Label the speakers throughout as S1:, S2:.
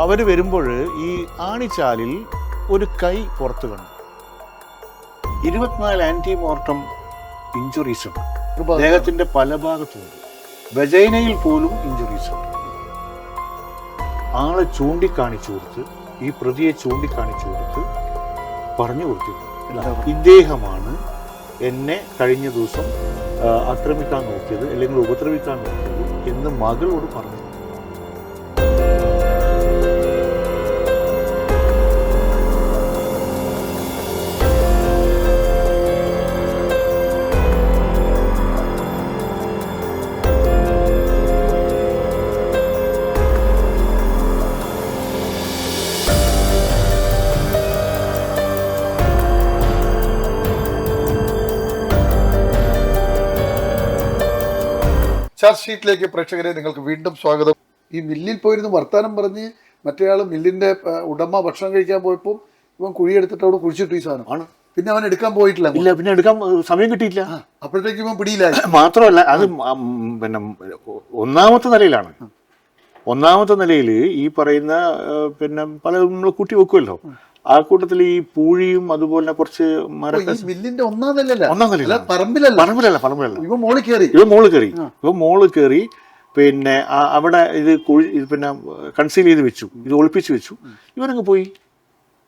S1: അവർ വരുമ്പോൾ ഈ ആണിച്ചാലിൽ ഒരു കൈ പുറത്ത് കണ്ടു. ഇരുപത്തിനാല് ആന്റി മോർട്ടം ഇഞ്ചുറീസ് ഉണ്ട്. ദേഹത്തിന്റെ പല ഭാഗത്തുണ്ട് വെജൈനയിൽ പോലും ഇഞ്ചുറീസ് ഉണ്ട്. ആളെ ചൂണ്ടിക്കാണിച്ചു കൊടുത്ത് ഈ പ്രതിയെ ചൂണ്ടിക്കാണിച്ചു കൊടുത്ത് പറഞ്ഞു കൊടുത്തു ഇദ്ദേഹമാണ് എന്നെ കഴിഞ്ഞ ദിവസം ആക്രമിക്കാൻ നോക്കിയത് അല്ലെങ്കിൽ ഉപദ്രവിക്കാൻ നോക്കിയത് എന്ന് മകളോട് പറഞ്ഞു.
S2: ചാർജ് ഷീറ്റിലേക്ക് പ്രേക്ഷകരെ നിങ്ങൾക്ക് വീണ്ടും സ്വാഗതം. ഈ മില്ലിൽ പോയിരുന്ന് വർത്താനം പറഞ്ഞ് മറ്റേയാൾ മില്ലിന്റെ ഉടമ ഭക്ഷണം കഴിക്കാൻ പോയപ്പോൾ ഇവൻ കുഴിയെടുത്തിട്ട് അവിടെ കുഴിച്ചിട്ട് ഈ സാധനം.
S1: ആണ്.
S2: പിന്നെ അവൻ എടുക്കാൻ പോയിട്ടില്ല.
S1: ഇല്ല പിന്നെ എടുക്കാൻ സമയം കിട്ടിയില്ല
S2: അപ്പോഴത്തേക്ക് ഇവൻ പിടിയില്ല
S1: മാത്രമല്ല അത് പിന്നെ ഒന്നാമത്തെ നിലയിലാണ്. ഒന്നാമത്തെ നിലയിൽ ഈ പറയുന്ന പിന്നെ പല നമ്മൾ കൂട്ടി വെക്കുമല്ലോ. ആ കൂട്ടത്തിൽ ഈ പൂഴിയും അതുപോലെ കുറച്ച്
S2: മരത്തിന്റെ മില്ലിന്റെ ഒന്നാം നിലയല്ല
S1: ഒന്നാം
S2: അല്ല
S1: നിലയിലാണ്
S2: പറമ്പിലല്ല.
S1: പറമ്പിലല്ല പറമ്പിലല്ല.
S2: ഇവ മോൾ കയറി.
S1: ഇവ മോൾ കയറി. ഇവ മോൾ കയറി പിന്നെ അവിടെ ഇത് ഇത് പിന്നെ കൺസീൽ ചെയ്ത് വെച്ചു. ഇത് ഒളിപ്പിച്ച് വെച്ചു. ഇവനങ്ങ് പോയി.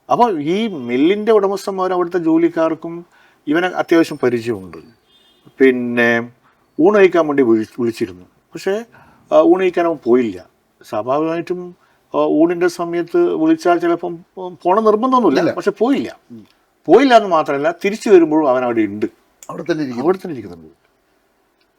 S1: അപ്പോൾ ഈ മില്ലിന്റെ ഉടമസ്ഥന്മാർ അവിടുത്തെ ജോലിക്കാർക്കും ഇവനെ അത്യാവശ്യം പരിചയമുണ്ട്. പിന്നെ ഊണയിക്കാൻ വേണ്ടി വിളിച്ചിരുന്നു. പക്ഷേ ഊണയിക്കാൻ അവൻ പോയില്ല. സ്വാഭാവികമായിട്ടും ഊണിന്റെ സമയത്ത് വിളിച്ചാൽ ചിലപ്പം പോണ നിർബന്ധമൊന്നുമില്ല. പക്ഷെ പോയില്ല. പോയില്ല എന്ന് മാത്രമല്ല തിരിച്ചു വരുമ്പോഴും അവൻ അവിടെ ഉണ്ട്.
S2: അവിടെ തന്നെ
S1: അവിടെ തന്നെ ഇരിക്കുന്നുണ്ട്.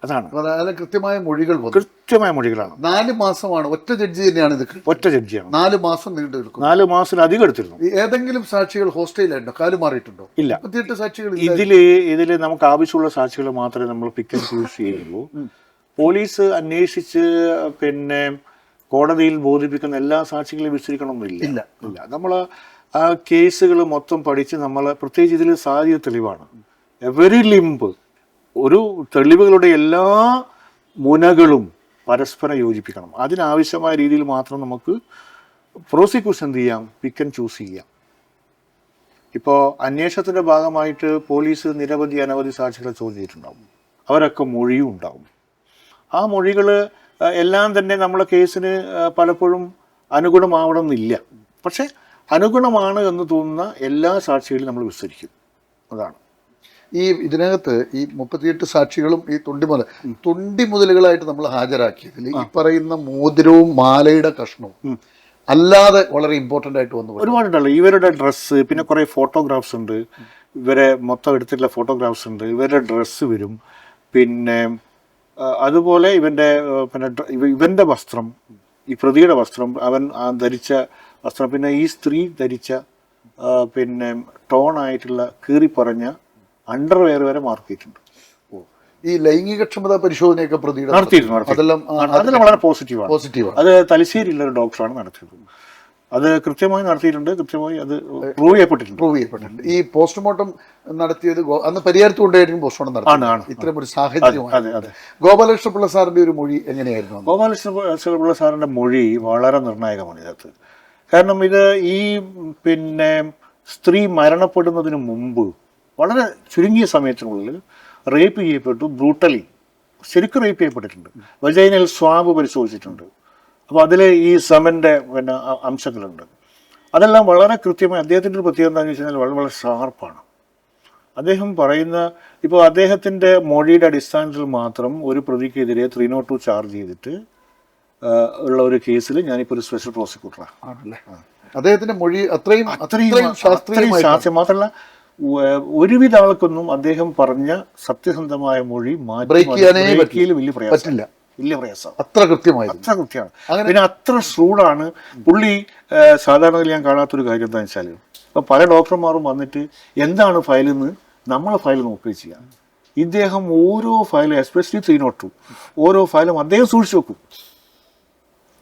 S1: അതാണ്.
S2: അതായത് കൃത്യമായ മൊഴികൾ
S1: കൃത്യമായ മൊഴികളാണ്.
S2: നാല് മാസമാണ്. ഒറ്റ ജഡ്ജി തന്നെയാണ് ഇത്.
S1: ഒറ്റ ജഡ്ജിയാണ്.
S2: നാല് മാസം നീണ്ടു നിൽക്കും
S1: നാല് മാസത്തിലധികം എടുത്തിരുന്നു.
S2: ഏതെങ്കിലും സാക്ഷികൾ ഹോസ്റ്റലിലുണ്ടോ കാൽ മാറിയിട്ടുണ്ടോ?
S1: ഇല്ല.
S2: സാക്ഷികൾ
S1: ഇതിൽ ഇതിൽ നമുക്ക് ആവശ്യമുള്ള സാക്ഷികൾ മാത്രമേ നമ്മൾ പിക്ക് ആൻഡ് ചൂസ് ചെയ്യുള്ളൂ. പോലീസ് അന്വേഷിച്ച് പിന്നെ കോടതിയിൽ ബോധിപ്പിക്കുന്ന എല്ലാ സാക്ഷികളെയും വിശ്വസിക്കണമെന്നില്ല
S2: ഇല്ല.
S1: ഇല്ല. നമ്മൾ ആ കേസുകൾ മൊത്തം പഠിച്ച് നമ്മൾ പ്രത്യേകിച്ച് ഇതിൽ സാധ്യത തെളിവാണ്. എവരി ലിമ്പ് ഒരു തെളിവുകളുടെ എല്ലാ മുനകളും പരസ്പരം യോജിപ്പിക്കണം. അതിനാവശ്യമായ രീതിയിൽ മാത്രം നമുക്ക് പ്രോസിക്യൂഷൻ എന്ത് ചെയ്യാം? പിക്ക് ആൻഡ് ചൂസ് ചെയ്യാം. ഇപ്പോൾ അന്വേഷണത്തിന്റെ ഭാഗമായിട്ട് പോലീസ് നിരവധി അനവധി സാക്ഷികളെ ചോദിച്ചിട്ടുണ്ടാവും അവരൊക്കെ മൊഴിയും ഉണ്ടാവും ആ മൊഴികൾ എല്ലാം തന്നെ നമ്മളെ കേസിന് പലപ്പോഴും അനുഗുണമാവണം എന്നില്ല പക്ഷെ അനുഗുണമാണ് എന്ന് തോന്നുന്ന എല്ലാ സാക്ഷികളും നമ്മൾ വിസ്തരിക്കും. അതാണ്.
S2: ഈ ഇതിനകത്ത് ഈ മുപ്പത്തിയെട്ട് സാക്ഷികളും ഈ തുണ്ടിമുതൽ തൊണ്ടി മുതലുകളായിട്ട് നമ്മൾ ഹാജരാക്കിയതിൽ ഈ പറയുന്ന മോതിരവും മാലയുടെ കഷ്ണവും അല്ലാതെ വളരെ ഇമ്പോർട്ടന്റ് ആയിട്ട് വന്നു
S1: ഒരുപാടുണ്ടല്ലോ. ഇവരുടെ ഡ്രസ്സ് പിന്നെ കുറേ ഫോട്ടോഗ്രാഫ്സ് ഉണ്ട്. ഇവരെ മൊത്തം എടുത്തിട്ടുള്ള ഫോട്ടോഗ്രാഫ്സ് ഉണ്ട്. ഇവരുടെ ഡ്രസ്സ് വരും. പിന്നെ അതുപോലെ ഇവന്റെ പിന്നെ ഇവന്റെ വസ്ത്രം ഈ പ്രതിയുടെ വസ്ത്രം അവൻ ധരിച്ച വസ്ത്രം പിന്നെ ഈ സ്ത്രീ ധരിച്ച പിന്നെ ടോൺ ആയിട്ടുള്ള കീറിപ്പറഞ്ഞ അണ്ടർവെയർ വരെ മാർക്ക് ചെയ്തിട്ടുണ്ട്.
S2: ഈ ലൈംഗികക്ഷമത പരിശോധനയൊക്കെ പ്രതിയുടെ
S1: നടത്തിയിരുന്നു.
S2: അതെല്ലാം
S1: അതെല്ലാം വളരെ പോസിറ്റീവാണ്
S2: പോസിറ്റീവാണ്
S1: അത് തലശ്ശേരിയിലുള്ള ഒരു ഡോക്ടറാണ് നടത്തിയത്. അത് കൃത്യമായി നടത്തിയിട്ടുണ്ട്. കൃത്യമായി അത് പ്രൂവ് ചെയ്യപ്പെട്ടിട്ടുണ്ട്.
S2: പ്രൂവ് ചെയ്യപ്പെട്ടിട്ടുണ്ട്. ഈ പോസ്റ്റ്മോർട്ടം നടത്തിയത് അന്ന് പരിഹാരത്ത് കൊണ്ടായിരിക്കും പോസ്റ്റ്മോർട്ടം
S1: നടത്തി.
S2: ഇത്തരം ഒരു സാഹചര്യമാണ്
S1: അതെ അതെ
S2: ഗോപാലകൃഷ്ണ പിള്ള സാറിന്റെ ഒരു മൊഴി എങ്ങനെയായിരുന്നു?
S1: ഗോപാലകൃഷ്ണപിള്ള സാറിന്റെ മൊഴി വളരെ നിർണായകമാണ് ഇതിനകത്ത്. കാരണം ഇത് ഈ പിന്നെ സ്ത്രീ മരണപ്പെടുന്നതിന് മുമ്പ് വളരെ ചുരുങ്ങിയ സമയത്തിനുള്ളിൽ റേപ്പ് ചെയ്യപ്പെട്ടു ബ്രൂട്ടലി ശരിക്കും റേപ്പ് ചെയ്യപ്പെട്ടിട്ടുണ്ട്. വജൈനൽ സ്വാബ് പരിശോധിച്ചിട്ടുണ്ട്. അപ്പോൾ അതിൽ ഈ സമന്റെ പിന്നെ അംശങ്ങളുണ്ട്. അതെല്ലാം വളരെ കൃത്യമായി അദ്ദേഹത്തിന്റെ ഒരു പ്രത്യേകത എന്താണെന്ന് വെച്ച് കഴിഞ്ഞാൽ വളരെ വളരെ ഷാർപ്പാണ്. അദ്ദേഹം പറയുന്ന ഇപ്പോൾ അദ്ദേഹത്തിന്റെ മൊഴിയുടെ അടിസ്ഥാനത്തിൽ മാത്രം ഒരു പ്രതിക്കെതിരെ ത്രീ നോട്ട് ടു ചാർജ് ചെയ്തിട്ട് ഉള്ള ഒരു കേസിൽ ഞാനിപ്പോൾ ഒരു സ്പെഷ്യൽ പ്രോസിക്യൂട്ടറാണ്
S2: അദ്ദേഹത്തിന്റെ മൊഴി അത്രയും
S1: അത്രയും ശാസ്ത്രം മാത്രമല്ല ഒരുവിധ ആൾക്കൊന്നും അദ്ദേഹം പറഞ്ഞ സത്യസന്ധമായ മൊഴി മാറ്റി വലിയ
S2: പറ്റില്ല.
S1: വലിയ പ്രയാസം.
S2: അത്ര കൃത്യമായി
S1: അത്ര കൃത്യമാണ്.
S2: അങ്ങനെ-
S1: പിന്നെ അത്ര ഷൂഡാണ് പുള്ളി സാധാരണ ഞാൻ കാണാത്തൊരു കാര്യം എന്താണെന്ന് വെച്ചാൽ ഇപ്പം പല ഡോക്ടർമാരും വന്നിട്ട് എന്താണ് ഫയലെന്ന് നമ്മളെ ഫയൽ നോക്കുക ചെയ്യാം. ഇദ്ദേഹം ഓരോ ഫയലും എസ്പെഷ്യലി ത്രീ നോട്ട് ടു ഓരോ ഫയലും അദ്ദേഹം സൂക്ഷിച്ചു വെക്കും.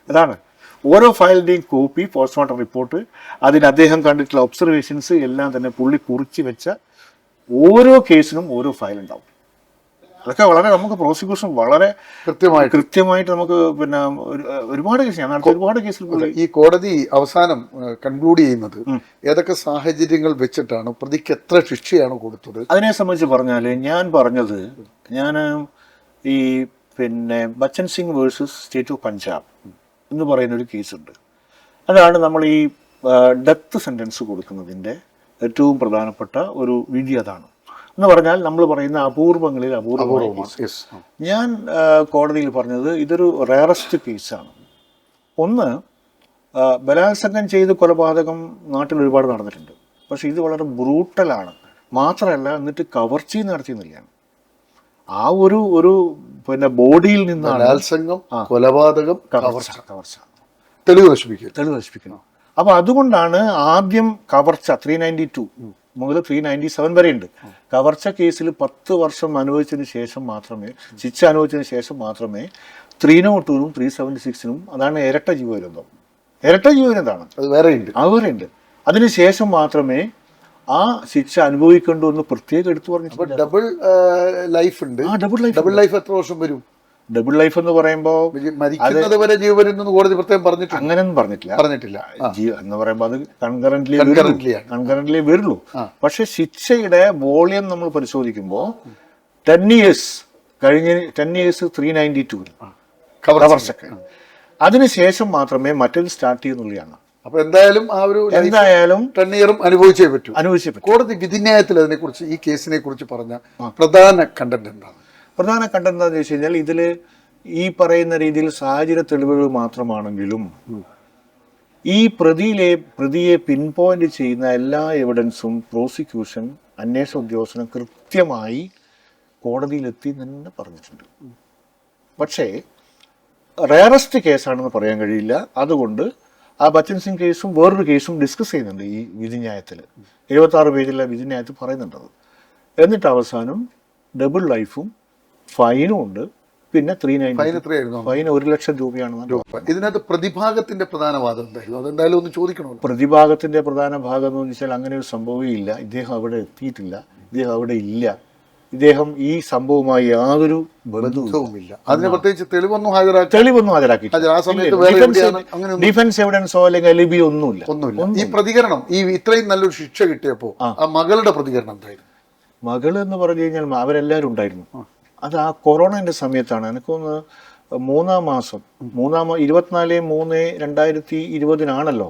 S1: അതാണ്. ഓരോ ഫയലിന്റെയും കോപ്പി പോസ്റ്റ്മോർട്ടം റിപ്പോർട്ട് അതിന് അദ്ദേഹം കണ്ടിട്ടുള്ള ഒബ്സർവേഷൻസ് എല്ലാം തന്നെ പുള്ളി കുറിച്ച് വെച്ച ഓരോ കേസിനും ഓരോ ഫയൽ ഉണ്ടാവും അതൊക്കെ വളരെ നമുക്ക് പ്രോസിക്യൂഷൻ വളരെ
S2: കൃത്യമായി
S1: കൃത്യമായിട്ട് നമുക്ക് പിന്നെ ഒരു- ഒരുപാട് കേസ് ഞാൻ ഒരുപാട് കേസിൽ
S2: ഈ കോടതി അവസാനം കൺക്ലൂഡ് ചെയ്യുന്നത് ഏതൊക്കെ സാഹചര്യങ്ങൾ വെച്ചിട്ടാണ് പ്രതിക്ക് എത്ര ശിക്ഷയാണ് കൊടുത്തത്?
S1: അതിനെ സംബന്ധിച്ച് പറഞ്ഞാൽ ഞാൻ പറഞ്ഞത് ഞാൻ ഈ പിന്നെ Bachan Singh versus state of Punjab എന്ന് പറയുന്ന ഒരു കേസുണ്ട്. അതാണ് നമ്മൾ ഈ ഡെത്ത് സെന്റൻസ് കൊടുക്കുന്നതിന്റെ ഏറ്റവും പ്രധാനപ്പെട്ട ഒരു വിധി അതാണ്. എന്ന് പറഞ്ഞാൽ നമ്മൾ പറയുന്ന അപൂർവങ്ങളിൽ
S2: അപൂർവമാണ്.
S1: ഞാൻ കോടതിയിൽ പറഞ്ഞത് ഇതൊരു റയറസ്റ്റ് കേസാണ് ഒന്ന് ബലാത്സംഗം ചെയ്ത് കൊലപാതകം നാട്ടിൽ ഒരുപാട് നടന്നിട്ടുണ്ട്. പക്ഷെ ഇത് വളരെ ബ്രൂട്ടലാണ് മാത്രമല്ല എന്നിട്ട് കവർച്ചി നടത്തിയെന്നില്ല ആ ഒരു ഒരു പിന്നെ ബോഡിയിൽ നിന്നാണ്
S2: ബലാത്സംഗം കൊലപാതകം
S1: കവർച്ച കവർച്ച.
S2: തെളിവ് നശിപ്പിക്കുക.
S1: തെളിവ് നശിപ്പിക്കണം അപ്പൊ അതുകൊണ്ടാണ് ആദ്യം കവർച്ച ത്രീ നയന്റി ടു മുതൽ ത്രീ നയന്റി സെവൻ വരെ ഉണ്ട് കവർച്ച കേസിൽ പത്ത് വർഷം അനുഭവിച്ചതിന് ശേഷം മാത്രമേ ശിക്ഷ അനുഭവിച്ചതിന് ശേഷം മാത്രമേ ത്രീ നോ ടൂനും ത്രീ സെവന്റി സിക്സിനും അതാണ് ഇരട്ട ജീവനന്തം ഇരട്ട ജീവനന്താണ്
S2: അത് വേറെ ഉണ്ട്
S1: അത് വേറെ ഉണ്ട് അതിന് ശേഷം മാത്രമേ ആ ശിക്ഷ അനുഭവിക്കേണ്ടു എന്ന് പ്രത്യേകം എടുത്തു പറഞ്ഞു
S2: ഡബിൾ ലൈഫ് ഉണ്ട്.
S1: ഡബിൾ ലൈഫ്
S2: ഡബിൾ ലൈഫ് എത്ര വർഷം വരും?
S1: ഡബിൾ ലൈഫ് എന്ന് പറയുമ്പോൾ
S2: മരിക്കുന്നത് വരെ ജീവൻ എന്ന് കോടതി പ്രത്യേകം പറഞ്ഞിട്ടുണ്ട്
S1: അങ്ങനെയൊന്നും പറഞ്ഞിട്ടില്ല.
S2: പറഞ്ഞിട്ടില്ല.
S1: എന്ന് പറയുമ്പോൾ അത് കൺകറന്റ്ലി കൺകറന്റ്ലി വരുള്ളൂ. പക്ഷെ ശിക്ഷയുടെ വോളിയം നമ്മൾ പരിശോധിക്കുമ്പോൾ ടെൻ ഇയേഴ്സ് കഴിഞ്ഞ ten years three ninety two
S2: കവർച്ച.
S1: കവർച്ചക്ക് അതിനുശേഷം മാത്രമേ മറ്റൊരു സ്റ്റാർട്ട് ചെയ്യുന്നുള്ളതാണ്
S2: അപ്പൊ എന്തായാലും ആ ഒരു
S1: എന്തായാലും
S2: ടെൻ ഇയറും അനുഭവിച്ചേ പറ്റൂ.
S1: അനുഭവിച്ചേ പറ്റും.
S2: കോടതി വിധിന്യായത്തിൽ അതിനെ കുറിച്ച് ഈ കേസിനെ കുറിച്ച് പറഞ്ഞ പ്രധാന കണ്ടന്റ് എന്താണ്?
S1: പ്രധാന കണ്ടന്റ് എന്താണെന്ന് വെച്ച് കഴിഞ്ഞാൽ ഇതിൽ ഈ പറയുന്ന രീതിയിൽ സാഹചര്യ തെളിവുകൾ മാത്രമാണെങ്കിലും ഈ പ്രതിയിലെ പ്രതിയെ പിൻ പോയിന്റ് ചെയ്യുന്ന എല്ലാ എവിഡൻസും പ്രോസിക്യൂഷൻ അന്വേഷണ ഉദ്യോഗസ്ഥനും കൃത്യമായി കോടതിയിലെത്തി തന്നെ പറഞ്ഞിട്ടുണ്ട്. പക്ഷേ റയറസ്റ്റ് കേസാണെന്ന് പറയാൻ കഴിയില്ല. അതുകൊണ്ട് ആ ബച്ചൻ സിംഗ് കേസും വേറൊരു കേസും ഡിസ്കസ് ചെയ്യുന്നുണ്ട് ഈ വിധിന്യായത്തിൽ എഴുപത്തി ആറ് പേജിലെ വിധിന്യായത്തിൽ പറയുന്നുണ്ടത്. എന്നിട്ട് അവസാനം ഡബിൾ ലൈഫും ഫൈനും ഉണ്ട്. പിന്നെ ത്രീ നയൻ
S2: ഫൈൻ എത്രയായിരുന്നു
S1: ഫൈൻ ഒരു ലക്ഷം രൂപയാണ്
S2: ഇതിനകത്ത് പ്രതിഭാഗത്തിന്റെ പ്രധാന വാദം എന്തായിരുന്നു? അതെന്തായാലും ഒന്ന് ചോദിക്കണമല്ലോ.
S1: പ്രതിഭാഗത്തിന്റെ പ്രധാന ഭാഗം എന്ന് വെച്ചാൽ അങ്ങനെ ഒരു സംഭവമേ ഇല്ല ഇദ്ദേഹം അവിടെ എത്തിയിട്ടില്ല. ഇദ്ദേഹം അവിടെ ഇല്ല. ഇദ്ദേഹം ഈ സംഭവവുമായി യാതൊരു ബന്ധവും
S2: ബന്ധവുമില്ല. അതിന് പ്രത്യേകിച്ച് തെളിവൊന്നും ഹാജരാക്കി
S1: തെളിവൊന്നും
S2: ഹാജരാക്കി ആ സമയത്ത്
S1: ഡിഫൻസ് എവിഡൻസോ അല്ലെങ്കിൽ അലിബി ഒന്നുമില്ല.
S2: ഒന്നുമില്ല. ഈ പ്രതികരണം ഈ ഇത്രയും നല്ലൊരു ശിക്ഷ കിട്ടിയപ്പോ ആ. മകളുടെ പ്രതികരണം എന്തായിരുന്നു?
S1: മകൾ എന്ന് പറഞ്ഞു കഴിഞ്ഞാൽ അവരെല്ലാവരും ഉണ്ടായിരുന്നു. അത് ആ കൊറോണന്റെ സമയത്താണ്. എനിക്ക് തോന്നുന്നു മൂന്നാം മാസം മൂന്നാം ഇരുപത്തിനാല് മൂന്ന് രണ്ടായിരത്തി ഇരുപതിനാണല്ലോ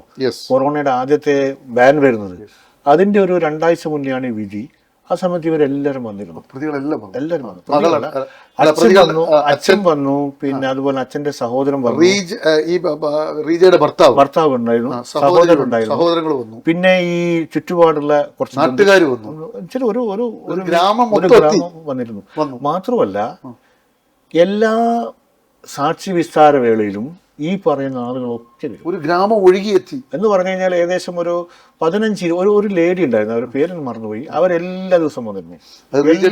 S1: കൊറോണയുടെ ആദ്യത്തെ ബാൻ വരുന്നത്. അതിന്റെ ഒരു രണ്ടാഴ്ച മുന്നെയാണ് വിധി. ആ സമയത്ത് ഇവരെല്ലാവരും വന്നിരുന്നു.
S2: പ്രതികളെല്ലാം വന്നു.
S1: എല്ലാവരും വന്നു. അച്ഛൻ വന്നു അച്ഛൻ വന്നു പിന്നെ അതുപോലെ അച്ഛന്റെ സഹോദരൻ വന്നു.
S2: റീജ് ഈ റീജയുടെ ഭർത്താവ്.
S1: ഭർത്താവ് ഉണ്ടായിരുന്നു. സഹോദരൻ ഉണ്ടായിരുന്നു.
S2: സഹോദരങ്ങൾ വന്നു.
S1: പിന്നെ ഈ ചുറ്റുപാടുള്ള കുറച്ച്
S2: നാട്ടുകാർ വന്നു.
S1: ചില ഒരു ഒരു ഒരു
S2: ഗ്രാമം
S1: ഒരു ഗ്രാമം വന്നിരുന്നു.
S2: വന്നു.
S1: മാത്രമല്ല എല്ലാ സാക്ഷി വിസ്താര വേളയിലും ഈ പറയുന്ന ആളുകളൊക്കെ വരും.
S2: ഒരു ഗ്രാമം ഒഴുകിയെത്തി.
S1: എന്ന് പറഞ്ഞു കഴിഞ്ഞാൽ ഏകദേശം ഒരു പതിനഞ്ച് ഒരു ഒരു ലേഡി ഉണ്ടായിരുന്നു. അവരുടെ പേരിന് മറന്നുപോയി. അവരെല്ലാ ദിവസം വന്നിരുന്നു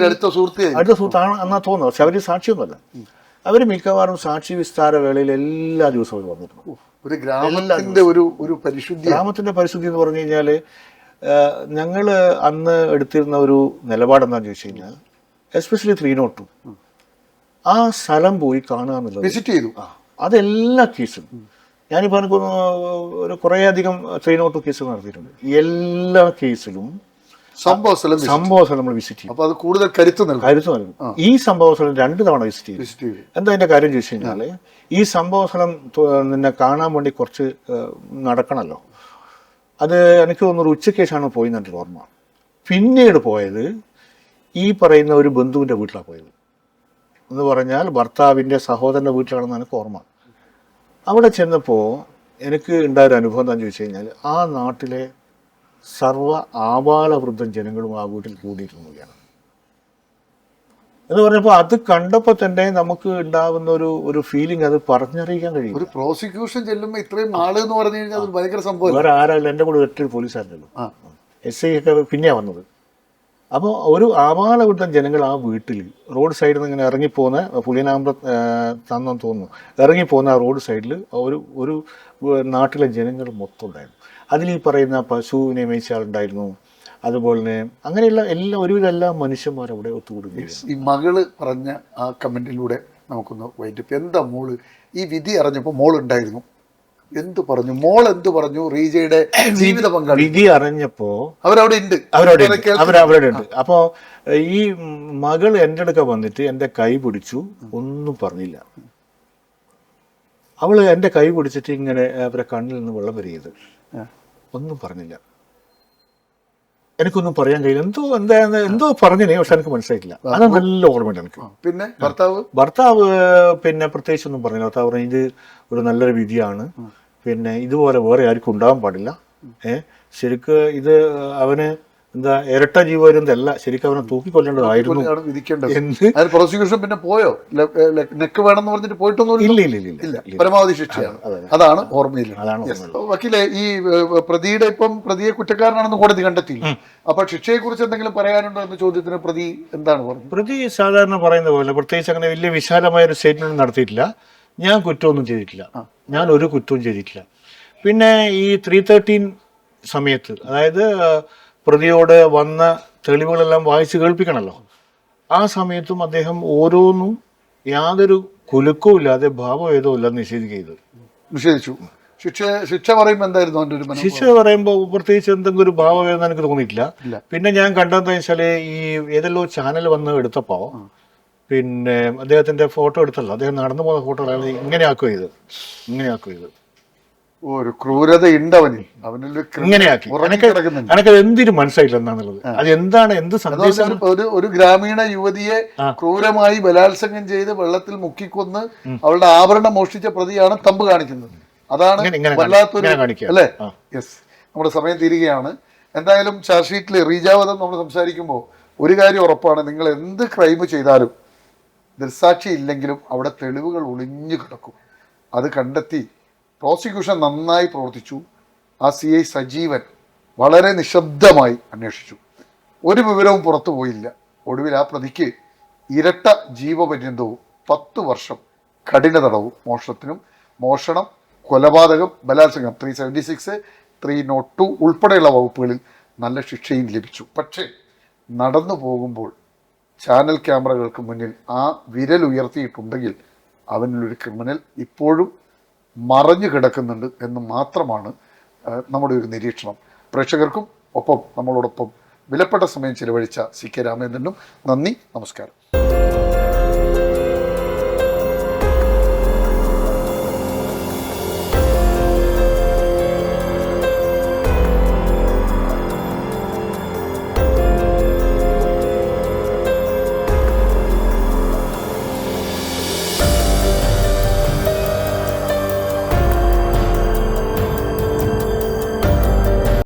S2: അടുത്ത സുഹൃത്തിയായി
S1: അടുത്ത സുഹൃത്താണ് എന്നാ തോന്നുന്നത്. പക്ഷെ അവർ സാക്ഷിയൊന്നുമല്ല. അവർ മിക്കവാറും സാക്ഷി വിസ്താര വേളയിൽ എല്ലാ ദിവസവും അവർ വന്നിരുന്നു.
S2: ഒരു ഗ്രാമത്തിന്റെ ഒരു ഒരു പരിശുദ്ധി.
S1: ഗ്രാമത്തിന്റെ പരിശുദ്ധി എന്ന് പറഞ്ഞു കഴിഞ്ഞാൽ ഞങ്ങൾ അന്ന് എടുത്തിരുന്ന ഒരു നിലപാട് എന്താണെന്ന് ചോദിച്ചു കഴിഞ്ഞാൽ എസ്പെഷ്യലി ത്രീ നോട്ട് ആ സ്ഥലം പോയി കാണുക എന്നുള്ളത്
S2: വിസിറ്റ് ചെയ്തു.
S1: ആ, അതെല്ലാ കേസും. ഞാനിപ്പോൾ എനിക്ക് ഒരു കുറേയധികം ട്രെയിൻ ഓട്ടോ കേസുകൾ നടത്തിയിട്ടുണ്ട്. എല്ലാ കേസിലും
S2: സംഭവ സ്ഥലം
S1: സംഭവ സ്ഥലം നമ്മൾ വിസിറ്റ് ചെയ്യും.
S2: അപ്പൊ അത് കൂടുതൽ കരുത്ത് നൽകും.
S1: കരുത്ത് നൽകും. ഈ സംഭവ സ്ഥലം രണ്ട് തവണ വിസിറ്റ് ചെയ്തു. എന്താ അതിന്റെ കാര്യം ചോദിച്ചു കഴിഞ്ഞാൽ ഈ സംഭവ സ്ഥലം നിന്നെ കാണാൻ വേണ്ടി കുറച്ച് നടക്കണല്ലോ. നടക്കണമല്ലോ അത് എനിക്ക് തോന്നുന്നു ഉച്ചയ്ക്ക് ശേഷമാണ് പോയി എന്നിട്ട് ഓർമ്മ. പിന്നീട് പോയത് ഈ പറയുന്ന ഒരു ബന്ധുവിന്റെ വീട്ടിലാണ് പോയത്. എന്ന് പറഞ്ഞാൽ ഭർത്താവിന്റെ സഹോദരന്റെ വീട്ടിലാണെന്ന് എനിക്ക് ഓർമ്മ. അവിടെ ചെന്നപ്പോൾ എനിക്ക് ഉണ്ടായ ഒരു അനുഭവം എന്താണെന്ന് ചോദിച്ചു കഴിഞ്ഞാൽ ആ നാട്ടിലെ സർവ ആബാലവൃദ്ധം ജനങ്ങളും ആ വീട്ടിൽ കൂടിയിരുന്നുകയാണ് എന്ന് പറഞ്ഞപ്പോൾ അത് കണ്ടപ്പോൾ തന്നെ നമുക്ക് ഉണ്ടാവുന്ന ഒരു ഒരു ഫീലിംഗ് അത് പറഞ്ഞറിയിക്കാൻ കഴിയും
S2: ഒരു പ്രോസിക്യൂഷൻ ചെല്ലുമ്പോൾ ഇത്രയും ആൾ എന്ന് പറഞ്ഞു കഴിഞ്ഞാൽ ഭയങ്കര സംഭവം
S1: വേറെ ആരായാലും എന്റെ കൂടെ ഒറ്റ
S2: പോലീസായിരുന്നല്ലോ
S1: എസ് ഐ ഒക്കെ പിന്നെയാണ് വന്നത്. അപ്പോൾ ഒരു ആപാലവൃദ്ധം ജനങ്ങൾ ആ വീട്ടിൽ റോഡ് സൈഡിൽ നിന്ന് ഇങ്ങനെ ഇറങ്ങിപ്പോകുന്ന പുളിയനാമ്പ്ര തന്നെന്ന് തോന്നുന്നു. ഇറങ്ങിപ്പോകുന്ന ആ റോഡ് സൈഡിൽ ഒരു ഒരു നാട്ടിലെ ജനങ്ങൾ മൊത്തം ഉണ്ടായിരുന്നു. അതിൽ ഈ പറയുന്ന പശുവിനെ മേയിച്ച ആളുണ്ടായിരുന്നു അതുപോലെ തന്നെ അങ്ങനെയുള്ള എല്ലാ ഒരുവിധ എല്ലാ മനുഷ്യന്മാരും അവിടെ ഒത്തുകൂടി
S2: ഈ മകൾ പറഞ്ഞ ആ കമന്റിലൂടെ നമുക്കൊന്ന് വൈകിട്ട് എന്താ മോൾ? ഈ വിധി അറിഞ്ഞപ്പോൾ മോൾ ഉണ്ടായിരുന്നു എന്ത് പറഞ്ഞു? മോൾ എന്ത് പറഞ്ഞു? റീജയുടെ ജീവിത പങ്കാളി.
S1: വിധി അറിഞ്ഞപ്പോ
S2: അവരവിടെ ഉണ്ട്.
S1: അവരവിടെ
S2: അവരവിടെ
S1: ഉണ്ട്. അപ്പോ ഈ മകൾ എന്റെ അടുക്ക വന്നിട്ട് എന്റെ കൈ പിടിച്ചു ഒന്നും പറഞ്ഞില്ല. അവൾ എന്റെ കൈ പിടിച്ചിട്ട് ഇങ്ങനെ അവരെ കണ്ണിൽ നിന്ന് വെള്ളം വരിയത് ഒന്നും പറഞ്ഞില്ല. എനിക്കൊന്നും പറയാൻ കഴിയില്ല. എന്തോ എന്താ എന്തോ പറഞ്ഞേ പക്ഷെ എനിക്ക് മനസ്സിലായില്ല അത് നല്ല ഓർമ്മയുണ്ട് എനിക്ക്.
S2: പിന്നെ ഭർത്താവ്?
S1: ഭർത്താവ് പിന്നെ പ്രത്യേകിച്ച് ഒന്നും പറഞ്ഞില്ല. ഭർത്താവ് പറഞ്ഞു ഇത് ഒരു നല്ലൊരു വിധിയാണ്. പിന്നെ ഇതുപോലെ വേറെ ആർക്കും ഉണ്ടാകാൻ പാടില്ല. ഏ ശരിക്ക് ഇത് അവന് എന്താ ഇരട്ട ജീവരുന്നതല്ല ശരിക്കും അവനെ തൂക്കിക്കൊല്ലേണ്ടതായിരുന്നു എന്ന്
S2: പ്രോസിക്യൂഷൻ പിന്നെ പോയോ? നെക്ക് വേണമെന്ന് പറഞ്ഞിട്ട് പോയിട്ടൊന്നും
S1: ഇല്ല ഇല്ല ഇല്ല
S2: പരമാവധി ശിക്ഷയാണ്. അതാണ് ഓർമ്മയിൽ. വക്കീലെ ഈ പ്രതിയുടെ ഇപ്പം പ്രതിയെ കുറ്റക്കാരനാണെന്ന് കോടതി കണ്ടെത്തി അപ്പൊ ശിക്ഷയെ കുറിച്ച് എന്തെങ്കിലും പറയാനുണ്ടോ എന്ന ചോദ്യത്തിന് പ്രതി എന്താണ് പറഞ്ഞത്?
S1: പ്രതി സാധാരണ പറയുന്ന പോലെ പ്രത്യേകിച്ച് അങ്ങനെ വലിയ വിശാലമായ ഒരു സ്റ്റേറ്റ്മെന്റ് നടത്തിയിട്ടില്ല. ഞാൻ കുറ്റമൊന്നും ചെയ്തിട്ടില്ല. ഞാൻ ഒരു കുറ്റവും ചെയ്തിട്ടില്ല. പിന്നെ ഈ ത്രീ തേർട്ടീൻ സമയത്ത് അതായത് പ്രതിയോട് വന്ന തെളിവുകളെല്ലാം വായിച്ച് കേൾപ്പിക്കണമല്ലോ ആ സമയത്തും അദ്ദേഹം ഓരോന്നും യാതൊരു കുലുക്കവും ഇല്ലാതെ ഭാവഭേദവും ഇല്ലാതെ നിഷേധിക്കുക ചെയ്തു
S2: നിഷേധിച്ചു. ശിക്ഷ ശിക്ഷ പറയുമ്പോൾ എന്തായിരുന്നു അവന്റെ ഒരു?
S1: ശിക്ഷ പറയുമ്പോൾ പ്രത്യേകിച്ച് എന്തെങ്കിലും ഒരു ഭാവഭേദം എനിക്ക് തോന്നിയിട്ടില്ല. പിന്നെ ഞാൻ കണ്ടതെന്ന് വെച്ചാൽ ഈ ഏതെല്ലോ ചാനൽ വന്ന് എടുത്തപ്പോ പിന്നെ അദ്ദേഹത്തിന്റെ ഫോട്ടോ എടുത്തല്ലോ. അദ്ദേഹം നടന്നു പോകുന്ന ഫോട്ടോ അയാൾ ഇങ്ങനെയാക്കോ ചെയ്ത്. ഇങ്ങനെ ആക്കുക ചെയ്ത്.
S2: ഓ, ഒരു ക്രൂരത ഉണ്ട് അവന് അവനിൽ
S1: ഇങ്ങനെയാക്കി. എനിക്കത് എന്തിനും മനസ്സിലായില്ല എന്നാന്നുള്ളത്? അത് എന്താണ് എന്ത് സന്ദേശം?
S2: ഒരു ഒരു ഗ്രാമീണ യുവതിയെ ക്രൂരമായി ബലാത്സംഗം ചെയ്ത് വെള്ളത്തിൽ മുക്കിക്കൊന്ന് അവളുടെ ആഭരണം മോഷ്ടിച്ച പ്രതിയാണ് തമ്പ് കാണിക്കുന്നത്. അതാണ് വല്ലാത്തൊരു അല്ലേ? യെസ് നമ്മുടെ സമയം തീരുകയാണ്. എന്തായാലും ചാർജ് ഷീറ്റിൽ റീജാവതം നമ്മൾ സംസാരിക്കുമ്പോൾ ഒരു കാര്യം ഉറപ്പാണ്. നിങ്ങൾ എന്ത് ക്രൈം ചെയ്താലും ദൃസാക്ഷി ഇല്ലെങ്കിലും അവിടെ തെളിവുകൾ ഒളിഞ്ഞു കിടക്കും. അത് കണ്ടെത്തി പ്രോസിക്യൂഷൻ നന്നായി പ്രവർത്തിച്ചു. ആ സി ഐ സജീവൻ വളരെ നിശബ്ദമായി അന്വേഷിച്ചു. ഒരു വിവരവും പുറത്തു പോയില്ല. ഒടുവിൽ ആ പ്രതിക്ക് ഇരട്ട ജീവപര്യന്തവും പത്ത് വർഷം കഠിന തടവും മോഷണത്തിനും മോഷണം കൊലപാതകം ബലാത്സംഗം three seventy six three not two ഉൾപ്പെടെയുള്ള വകുപ്പുകളിൽ നല്ല ശിക്ഷയും ലഭിച്ചു. പക്ഷേ നടന്നു പോകുമ്പോൾ ചാനൽ ക്യാമറകൾക്ക് മുന്നിൽ ആ വിരൽ ഉയർത്തിയിട്ടുണ്ടെങ്കിൽ അവനിലൊരു ക്രിമിനൽ ഇപ്പോഴും മറഞ്ഞു കിടക്കുന്നുണ്ട് എന്ന് മാത്രമാണ് നമ്മുടെ ഒരു നിരീക്ഷണം. പ്രേക്ഷകർക്കും ഒപ്പം നമ്മളോടൊപ്പം വിലപ്പെട്ട സമയം ചിലവഴിച്ച സി കെ രാമേന്ദ്രനും നന്ദി നമസ്കാരം.